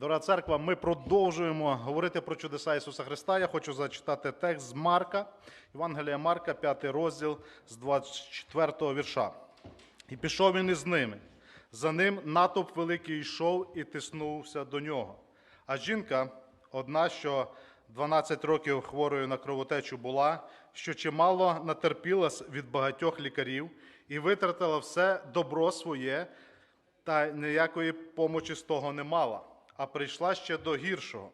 Дорога церква, ми продовжуємо говорити про чудеса Ісуса Христа. Я хочу зачитати текст з Марка, Євангелія Марка, 5 розділ з 24 вірша. І пішов він із ними. За ним натовп великий йшов і тиснувся до нього. А жінка, одна, що 12 років хворою на кровотечу була, що чимало натерпілась від багатьох лікарів і витратила все добро своє, та ніякої помочі з того не мала, а прийшла ще до гіршого.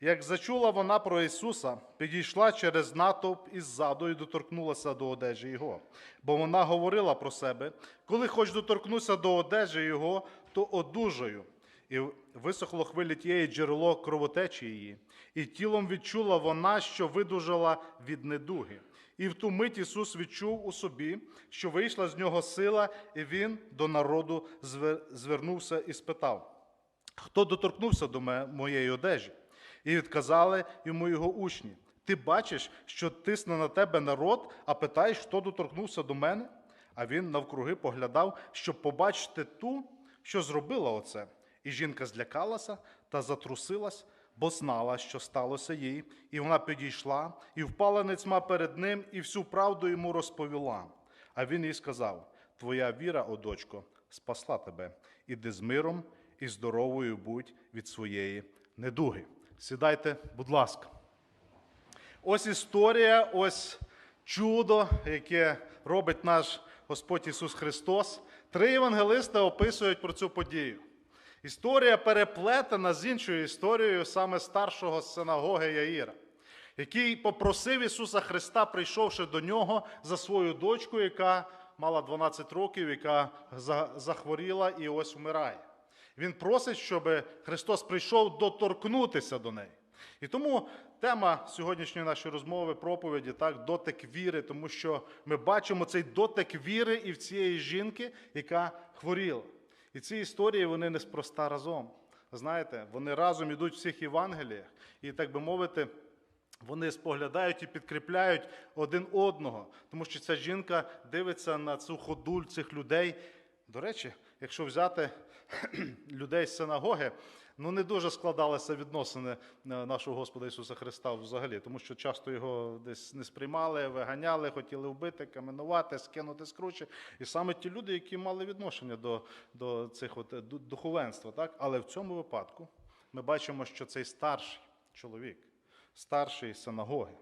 Як зачула вона про Ісуса, підійшла через натовп іззаду і доторкнулася до одежі Його. Бо вона говорила про себе: коли хоч доторкнуся до одежі Його, то одужаю. І висохло хвилі тієї джерело кровотечі її, і тілом відчула вона, що видужала від недуги. І в ту мить Ісус відчув у собі, що вийшла з нього сила, і він до народу звернувся і спитав: Хто доторкнувся до моєї одежі? І відказали йому його учні: Ти бачиш, що тисне на тебе народ, а питаєш, хто доторкнувся до мене? А він навкруги поглядав, щоб побачити ту, що зробила оце. І жінка злякалася та затрусилась, бо знала, що сталося їй. І вона підійшла і впала нецьма перед ним, і всю правду йому розповіла. А він їй сказав: Твоя віра, о дочко, спасла тебе. Іди з миром і здоровою будь від своєї недуги. Сідайте, будь ласка. Ось історія, ось чудо, яке робить наш Господь Ісус Христос. Три євангелисти описують про цю подію. Історія переплетена з іншою історією саме старшого синагоги Яїра, який попросив Ісуса Христа, прийшовши до нього за свою дочку, яка мала 12 років, яка захворіла і ось вмирає. Він просить, щоб Христос прийшов доторкнутися до неї. І тому тема сьогоднішньої нашої розмови, проповіді, так, дотик віри, тому що ми бачимо цей дотик віри і в цієї жінки, яка хворіла. І ці історії вони неспроста разом. Знаєте, вони разом ідуть в всіх Євангеліях. І, так би мовити, вони споглядають і підкріпляють один одного, тому що ця жінка дивиться на цю ходуль цих людей. До речі, якщо взяти людей з синагоги, ну не дуже складалися відносини е, нашого Господа Ісуса Христа взагалі, тому що часто його десь не сприймали, виганяли, хотіли вбити, каменувати, скинути з. І саме ті люди, які мали відношення до, до цих от е, духовенства. Так? Але в цьому випадку ми бачимо, що цей старший чоловік, старший синагоги,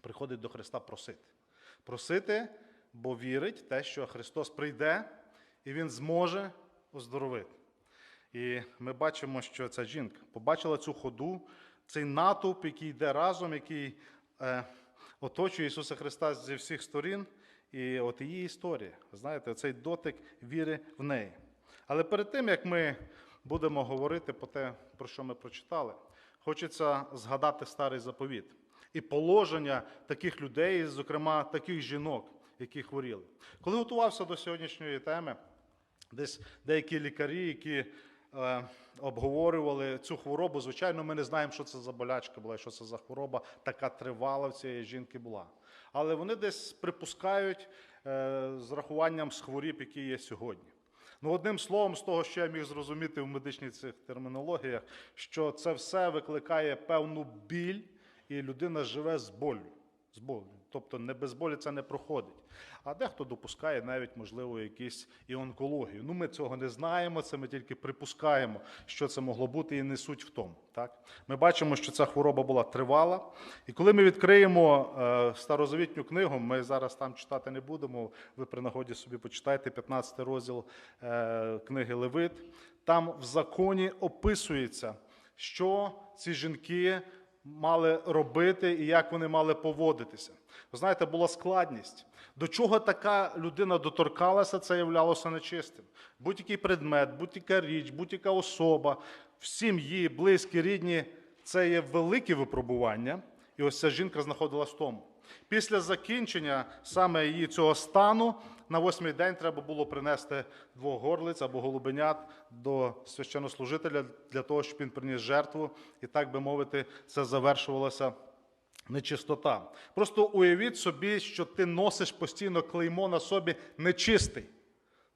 приходить до Христа просити. Просити, бо вірить в те, що Христос прийде і Він зможе оздоровити. І ми бачимо, що ця жінка побачила цю ходу, цей натовп, який йде разом, який е, оточує Ісуса Христа зі всіх сторін. І от її історія, знаєте, цей дотик віри в неї. Але перед тим, як ми будемо говорити про те, про що ми прочитали, хочеться згадати старий заповіт і положення таких людей, зокрема таких жінок, які хворіли. Коли готувався до сьогоднішньої теми, десь деякі лікарі, які е, обговорювали цю хворобу, звичайно, ми не знаємо, що це за болячка була, що це за хвороба, така тривала в цієї жінки була. Але вони десь припускають е, з рахуванням з хворіб, які є сьогодні. Ну, одним словом, з того, що я міг зрозуміти в медичній цих термінологіях, що це все викликає певну біль, і людина живе з болю. З болю. Тобто не без болі це не проходить. А дехто допускає навіть, можливо, якісь і онкологію. Ну, ми цього не знаємо, це ми тільки припускаємо, що це могло бути, і не суть в тому. Так? Ми бачимо, що ця хвороба була тривала. І коли ми відкриємо е, старозавітню книгу, ми зараз там читати не будемо. Ви при нагоді собі почитайте 15 розділ е, книги Левит. Там в законі описується, що ці жінки мали робити і як вони мали поводитися. Ви знаєте, була складність. До чого така людина доторкалася, це являлося нечистим. Будь-який предмет, будь-яка річ, будь-яка особа, в сім'ї, близькі, рідні це є велике випробування. І ось ця жінка знаходилась в тому. Після закінчення саме її цього стану на восьмий день треба було принести двох горлиць або голубенят до священнослужителя для того, щоб він приніс жертву, і так би мовити, це завершувалося нечистота. Просто уявіть собі, що ти носиш постійно клеймо на собі нечистий.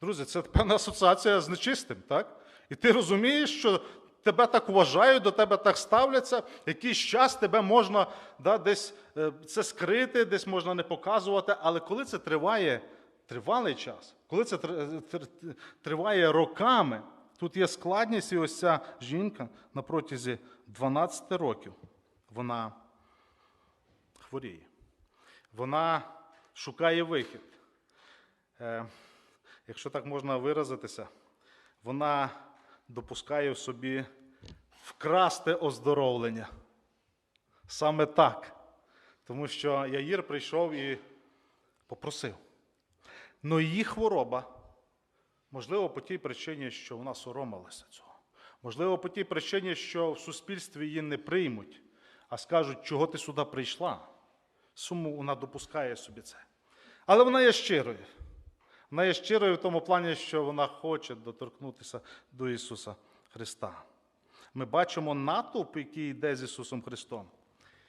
Друзі, це певна асоціація з нечистим, так? І ти розумієш, що тебе так вважають, до тебе так ставляться, якийсь час тебе можна да, десь е, це скрити, десь можна не показувати. Але коли це триває тривалий час, коли це тр- триває роками, тут є складність, і ось ця жінка на протязі 12 років вона хворіє. Вона шукає вихід. Е, якщо так можна виразитися, вона допускає в собі вкрасти оздоровлення. Саме так. Тому що Яїр прийшов і попросив. Но її хвороба, можливо, по тій причині, що вона соромилася цього. Можливо, по тій причині, що в суспільстві її не приймуть, а скажуть, чого ти сюди прийшла. Суму вона допускає собі це. Але вона є щирою. Вона є щирою в тому плані, що вона хоче доторкнутися до Ісуса Христа. Ми бачимо натовп, який йде з Ісусом Христом.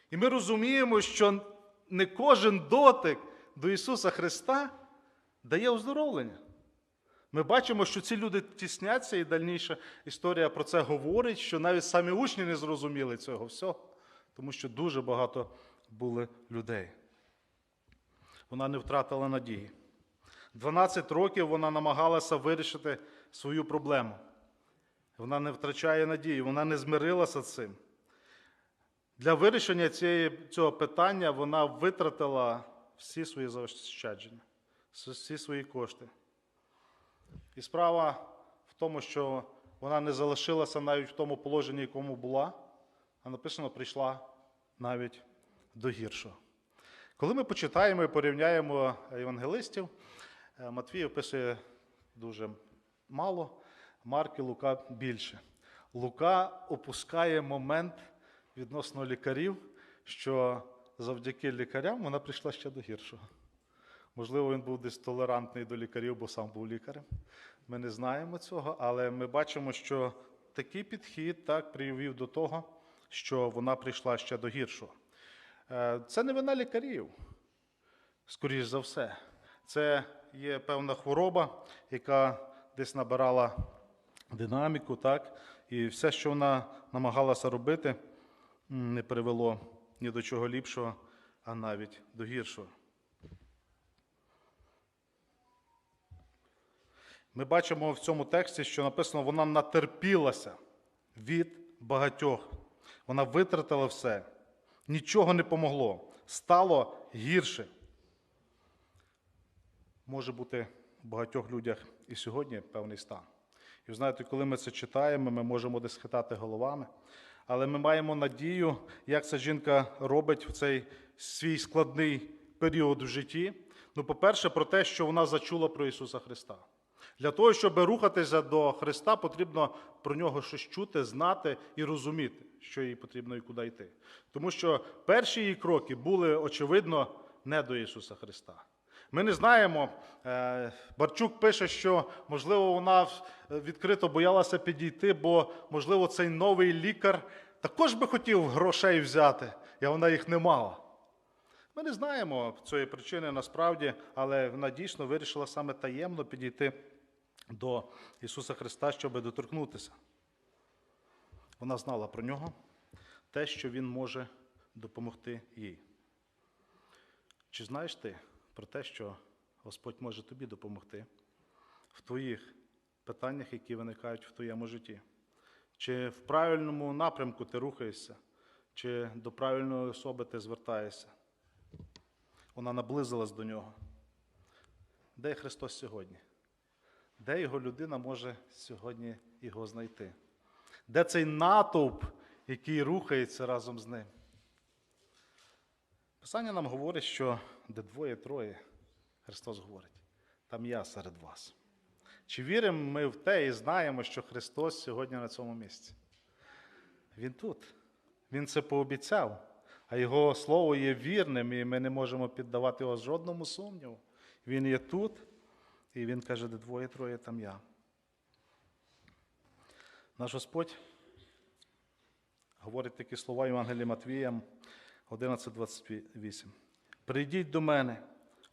І ми розуміємо, що не кожен дотик до Ісуса Христа дає оздоровлення. Ми бачимо, що ці люди тісняться, і дальніша історія про це говорить, що навіть самі учні не зрозуміли цього всього, тому що дуже багато були людей. Вона не втратила надії. 12 років вона намагалася вирішити свою проблему. Вона не втрачає надії, вона не змирилася з цим. Для вирішення цієї, цього питання вона витратила всі свої заощадження, всі свої кошти. І справа в тому, що вона не залишилася навіть в тому положенні, якому була, а написано, прийшла навіть до гіршого. Коли ми почитаємо і порівняємо євангелистів, е, Матвій описує дуже мало, Марк і Лука більше. Лука опускає момент відносно лікарів, що завдяки лікарям вона прийшла ще до гіршого. Можливо, він був десь толерантний до лікарів, бо сам був лікарем. Ми не знаємо цього, але ми бачимо, що такий підхід так привів до того, що вона прийшла ще до гіршого. Е, Це не вина лікарів, скоріш за все. Це є певна хвороба, яка десь набирала динаміку, так? І все, що вона намагалася робити, не привело ні до чого ліпшого, а навіть до гіршого. Ми бачимо в цьому тексті, що написано, вона натерпілася від багатьох. Вона витратила все, нічого не помогло, стало гірше. Може бути в багатьох людях і сьогодні певний стан. І знаєте, коли ми це читаємо, ми можемо десь хитати головами, але ми маємо надію, як ця жінка робить в цей свій складний період в житті. Ну, по-перше, про те, що вона зачула про Ісуса Христа. Для того, щоб рухатися до Христа, потрібно про нього щось чути, знати і розуміти, що їй потрібно і куди йти. Тому що перші її кроки були, очевидно, не до Ісуса Христа. Ми не знаємо. е, Барчук пише, що, можливо, вона відкрито боялася підійти, бо, можливо, цей новий лікар також би хотів грошей взяти, а вона їх не мала. Ми не знаємо цієї причини насправді, але вона дійсно вирішила саме таємно підійти до Ісуса Христа, щоб доторкнутися. Вона знала про нього, те, що Він може допомогти їй. Чи знаєш ти про те, що Господь може тобі допомогти в твоїх питаннях, які виникають в твоєму житті? Чи в правильному напрямку ти рухаєшся, чи до правильної особи ти звертаєшся? Вона наблизилась до нього. Де Христос сьогодні? Де його людина може сьогодні його знайти? Де цей натовп, який рухається разом з ним? Писання нам говорить, що де двоє-троє, Христос говорить, там я серед вас. Чи віримо ми в те і знаємо, що Христос сьогодні на цьому місці? Він тут. Він це пообіцяв, а Його Слово є вірним, і ми не можемо піддавати його жодному сумніву. Він є тут, і Він каже, де двоє-троє, там я. Наш Господь говорить такі слова Євангелія Матвія 11.28. Прийдіть до мене,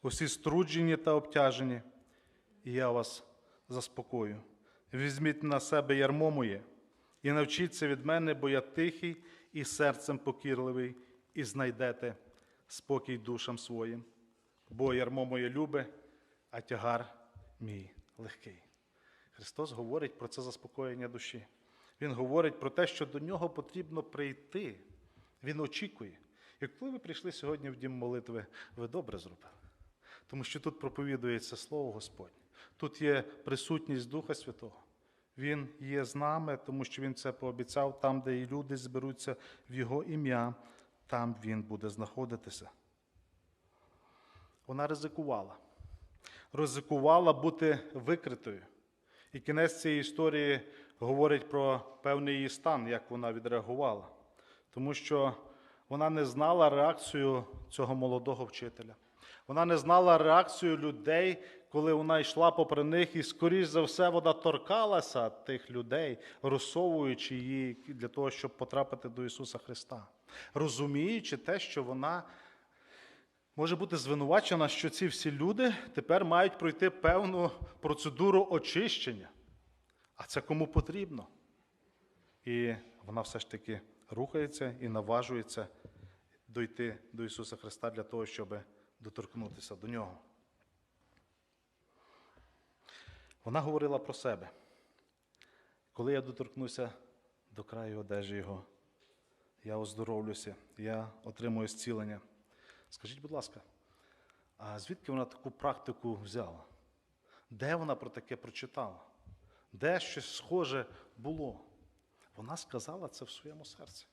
усі струджені та обтяжені, і я вас заспокою. Візьміть на себе ярмо моє і навчіться від мене, бо я тихий і серцем покірливий, і знайдете спокій душам своїм, бо ярмо моє любе, а тягар мій легкий. Христос говорить про це заспокоєння душі. Він говорить про те, що до нього потрібно прийти. Він очікує. І коли ви прийшли сьогодні в дім молитви, ви добре зробили. Тому що тут проповідується Слово Господнє. Тут є присутність Духа Святого. Він є з нами, тому що Він це пообіцяв там, де і люди зберуться в Його ім'я, там Він буде знаходитися. Вона ризикувала. Ризикувала бути викритою. І кінець цієї історії говорить про певний її стан, як вона відреагувала. Тому що вона не знала реакцію цього молодого вчителя. Вона не знала реакцію людей, коли вона йшла попри них, і, скоріш за все, вона торкалася тих людей, розсовуючи її для того, щоб потрапити до Ісуса Христа, розуміючи те, що вона може бути звинувачена, що ці всі люди тепер мають пройти певну процедуру очищення. А це кому потрібно? І вона все ж таки рухається і наважується дойти до Ісуса Христа для того, щоб доторкнутися до Нього. Вона говорила про себе. Коли я доторкнуся до краю одежі Його, я оздоровлюся, я отримую зцілення. Скажіть, будь ласка, а звідки вона таку практику взяла? Де вона про таке прочитала? Де щось схоже було? Вона сказала це в своєму серці.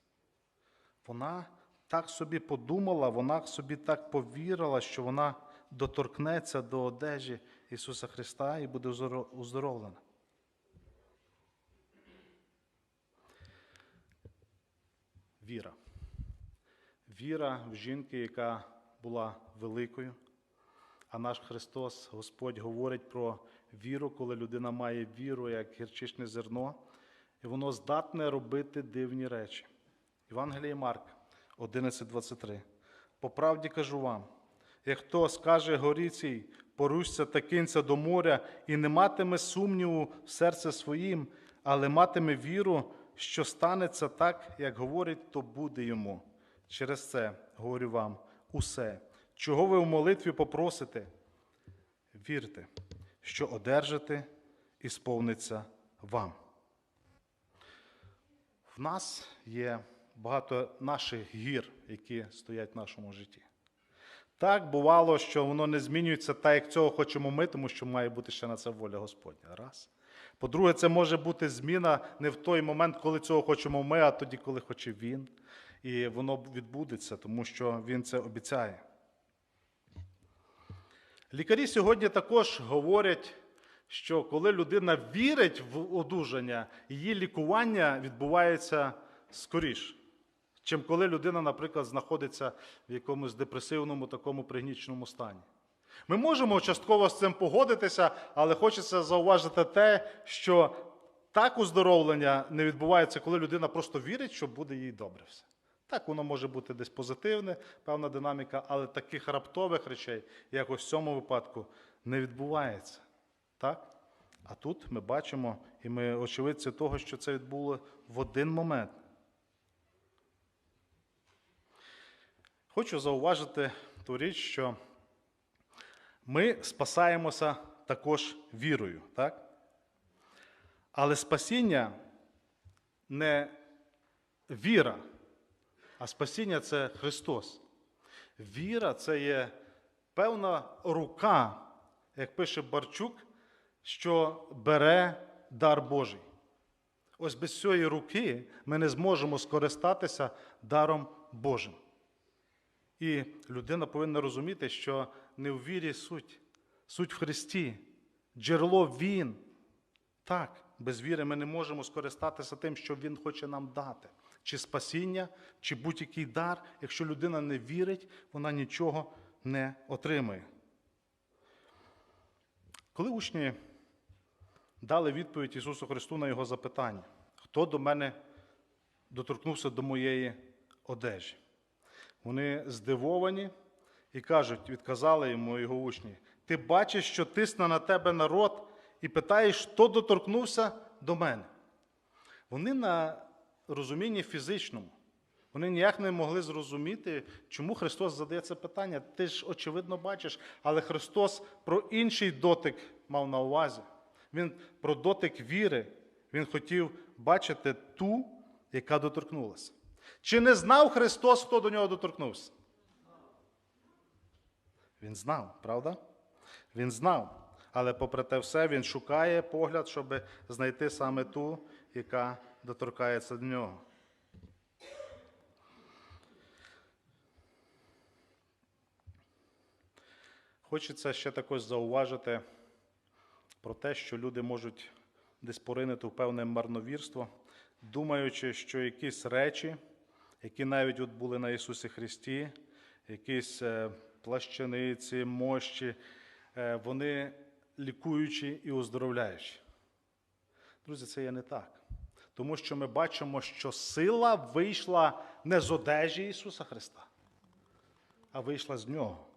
Вона так собі подумала, вона собі так повірила, що вона доторкнеться до одежі Ісуса Христа і буде оздоровлена. Віра. Віра в жінки, яка була великою. А наш Христос, Господь, говорить про віру, коли людина має віру, як гірчичне зерно, і воно здатне робити дивні речі. Євангеліє Марка 11.23. По правді кажу вам, як хто скаже горі цій, порушся та кинься до моря, і не матиме сумніву в серце своїм, але матиме віру, що станеться так, як говорить, то буде йому. Через це говорю вам усе, чого ви в молитві попросите, вірте, що одержите і сповниться вам. В нас є багато наших гір, які стоять в нашому житті. Так бувало, що воно не змінюється так, як цього хочемо ми, тому що має бути ще на це воля Господня. Раз. По-друге, це може бути зміна не в той момент, коли цього хочемо ми, а тоді, коли хоче він. І воно відбудеться, тому що він це обіцяє. Лікарі сьогодні також говорять, що коли людина вірить в одужання, її лікування відбувається скоріш, чим коли людина, наприклад, знаходиться в якомусь депресивному такому пригніченому стані. Ми можемо частково з цим погодитися, але хочеться зауважити те, що так оздоровлення не відбувається, коли людина просто вірить, що буде їй добре все. Так, воно може бути десь позитивне, певна динаміка, але таких раптових речей, як ось в цьому випадку, не відбувається. Так? А тут ми бачимо, і ми очевидці того, що це відбуло в один момент. Хочу зауважити ту річ, що ми спасаємося також вірою. Так? Але спасіння не віра, а спасіння це Христос. Віра це є певна рука, як пише Барчук, що бере дар Божий. Ось без цієї руки ми не зможемо скористатися даром Божим. І людина повинна розуміти, що не в вірі суть, суть в Христі, джерело Він. Так, без віри ми не можемо скористатися тим, що Він хоче нам дати. Чи спасіння, чи будь-який дар. Якщо людина не вірить, вона нічого не отримує. Коли учні дали відповідь Ісусу Христу на Його запитання, хто до мене доторкнувся до моєї одежі? Вони здивовані і кажуть, відказали йому його учні: Ти бачиш, що тисне на тебе народ, і питаєш, хто доторкнувся до мене. Вони на розумінні фізичному. Вони ніяк не могли зрозуміти, чому Христос задає це питання. Ти ж очевидно бачиш, але Христос про інший дотик мав на увазі. Він про дотик віри. Він хотів бачити ту, яка доторкнулася. Чи не знав Христос, хто до нього доторкнувся? Він знав, правда? Він знав. Але попри те все, він шукає погляд, щоб знайти саме ту, яка доторкається до нього. Хочеться ще також зауважити про те, що люди можуть десь поринити в певне марновірство, думаючи, що якісь речі, які навіть от були на Ісусі Христі, якісь е, плащаниці, мощі, е, вони лікуючі і оздоровляючі. Друзі, це є не так. Тому що ми бачимо, що сила вийшла не з одежі Ісуса Христа, а вийшла з нього.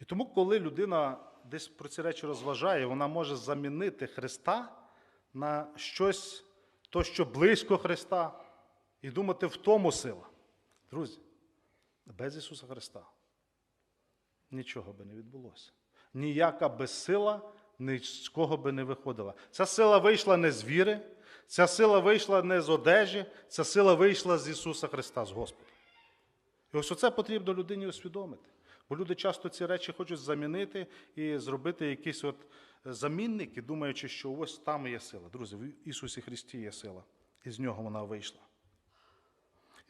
І тому, коли людина десь про ці речі розважає, вона може замінити Христа на щось, то, що близько Христа, і думати в тому сила. Друзі, без Ісуса Христа нічого би не відбулося. Ніяка безсила ні з кого би не виходила. Ця сила вийшла не з віри, ця сила вийшла не з одежі, ця сила вийшла з Ісуса Христа, з Господа. І ось оце потрібно людині усвідомити. Бо люди часто ці речі хочуть замінити і зробити якісь от замінники, думаючи, що ось там є сила. Друзі, в Ісусі Христі є сила, і з нього вона вийшла.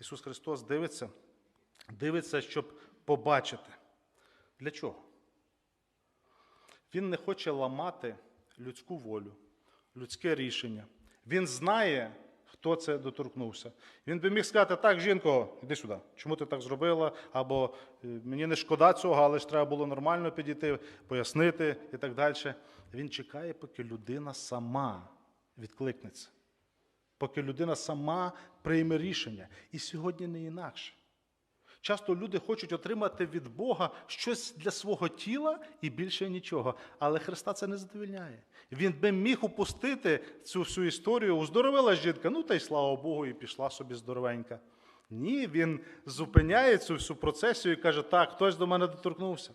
Ісус Христос дивиться, дивиться, щоб побачити. Для чого? Він не хоче ламати людську волю, людське рішення. Він знає, хто це доторкнувся. Він би міг сказати, так, жінко, іди сюди, чому ти так зробила? Або «Е, мені не шкода цього, але ж треба було нормально підійти, пояснити і так далі. Він чекає, поки людина сама відкликнеться, поки людина сама прийме рішення. І сьогодні не інакше. Часто люди хочуть отримати від Бога щось для свого тіла і більше нічого. Але Христа це не задовільняє. Він би міг упустити цю всю історію. Уздоровила жінка, ну та й слава Богу, і пішла собі здоровенька. Ні, він зупиняє цю всю процесію і каже: так, хтось до мене доторкнувся.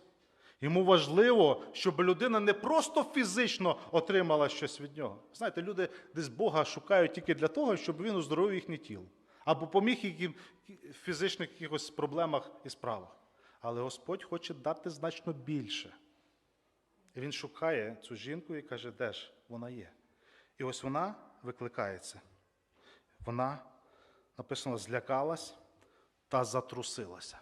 Йому важливо, щоб людина не просто фізично отримала щось від нього. Знаєте, люди десь Бога шукають тільки для того, щоб він оздоровив їхнє тіло або поміг їм в фізичних якихось проблемах і справах. Але Господь хоче дати значно більше. І він шукає цю жінку і каже, де ж вона є. І ось вона викликається. Вона, написано, злякалась та затрусилася.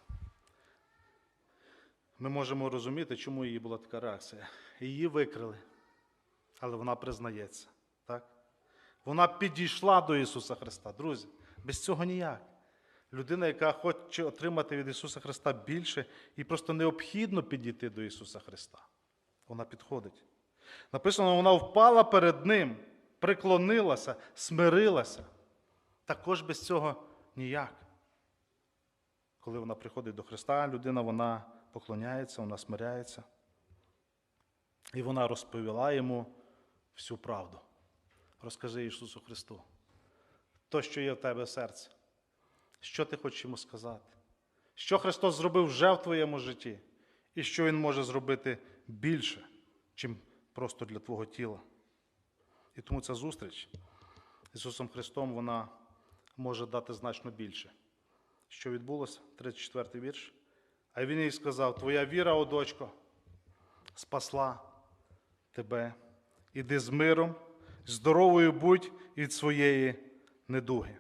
Ми можемо розуміти, чому її була така реакція. Її викрили, але вона признається. Так? Вона підійшла до Ісуса Христа. Друзі, без цього ніяк. Людина, яка хоче отримати від Ісуса Христа більше, їй просто необхідно підійти до Ісуса Христа. Вона підходить. Написано, вона впала перед Ним, приклонилася, смирилася. Також без цього ніяк. Коли вона приходить до Христа, людина вона поклоняється, вона смиряється. І вона розповіла йому всю правду. Розкажи Ісусу Христу то, що є в тебе в серці. Що ти хочеш йому сказати? Що Христос зробив вже в твоєму житті, і що Він може зробити більше, чим просто для твого тіла. І тому ця зустріч з Ісусом Христом вона може дати значно більше. Що відбулося? 34 й вірш. А він їй сказав: Твоя віра, о дочко, спасла тебе. Іди з миром, здоровою будь від своєї недуги.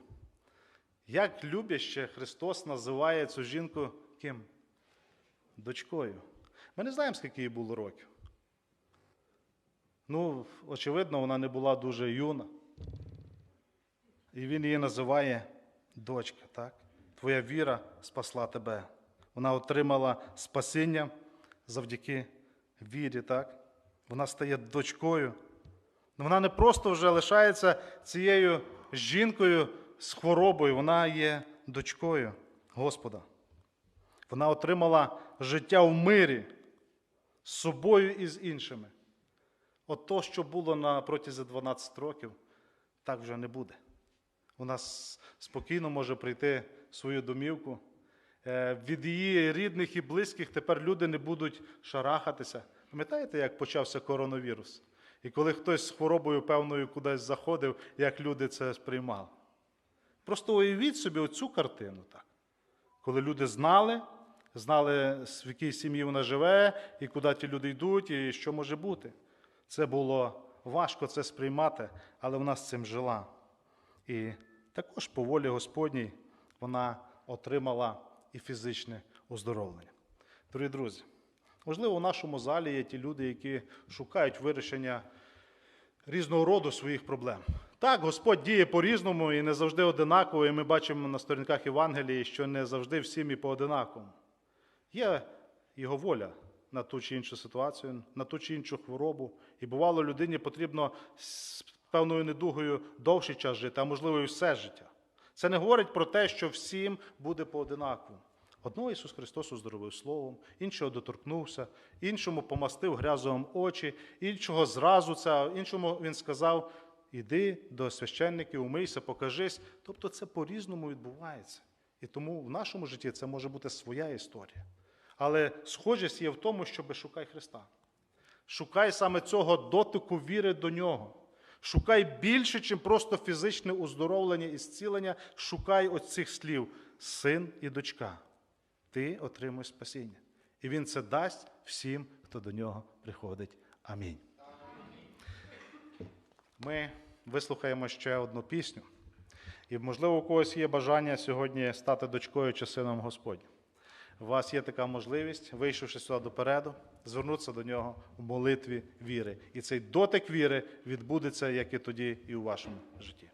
Як любяще Христос називає цю жінку ким? Дочкою. Ми не знаємо, скільки їй було років. Ну, очевидно, вона не була дуже юна. І він її називає дочка, так? Твоя віра спасла тебе. Вона отримала спасіння завдяки вірі, так? Вона стає дочкою. Вона не просто вже лишається цією жінкою з хворобою, вона є дочкою Господа. Вона отримала життя в мирі з собою і з іншими. От то, що було на протязі 12 років, так вже не буде. Вона спокійно може прийти в свою домівку. Е, Від її рідних і близьких тепер люди не будуть шарахатися. Пам'ятаєте, як почався коронавірус? І коли хтось з хворобою певною кудись заходив, як люди це сприймали? Просто уявіть собі оцю картину так. Коли люди знали, знали, в якій сім'ї вона живе, і куди ті люди йдуть, і що може бути. Це було важко це сприймати, але вона з цим жила. І також по волі Господній вона отримала і фізичне оздоровлення. Дорогі друзі, можливо, у нашому залі є ті люди, які шукають вирішення різного роду своїх проблем. Так, Господь діє по-різному і не завжди одинаково, і ми бачимо на сторінках Євангелії, що не завжди всім і по-одинаковому. Є його воля на ту чи іншу ситуацію, на ту чи іншу хворобу. І бувало, людині потрібно з певною недугою довший час жити, а можливо, і все життя. Це не говорить про те, що всім буде по-одинаковому. Одного Ісус Христос оздоровив Словом, іншого доторкнувся, іншому помастив грязовим очі, іншого зразу це, іншому Він сказав: іди до священників, умийся, покажись. Тобто це по-різному відбувається. І тому в нашому житті це може бути своя історія. Але схожість є в тому, щоби шукай Христа. Шукай саме цього дотику віри до нього. Шукай більше, чим просто фізичне оздоровлення і зцілення. Шукай оцих слів син і дочка. Ти отримуєш спасіння. І він це дасть всім, хто до нього приходить. Амінь. Ми вислухаємо ще одну пісню. І, можливо, у когось є бажання сьогодні стати дочкою чи сином Господнім. У вас є така можливість, вийшовши сюди допереду, звернутися до нього в молитві віри. І цей дотик віри відбудеться, як і тоді, і у вашому житті.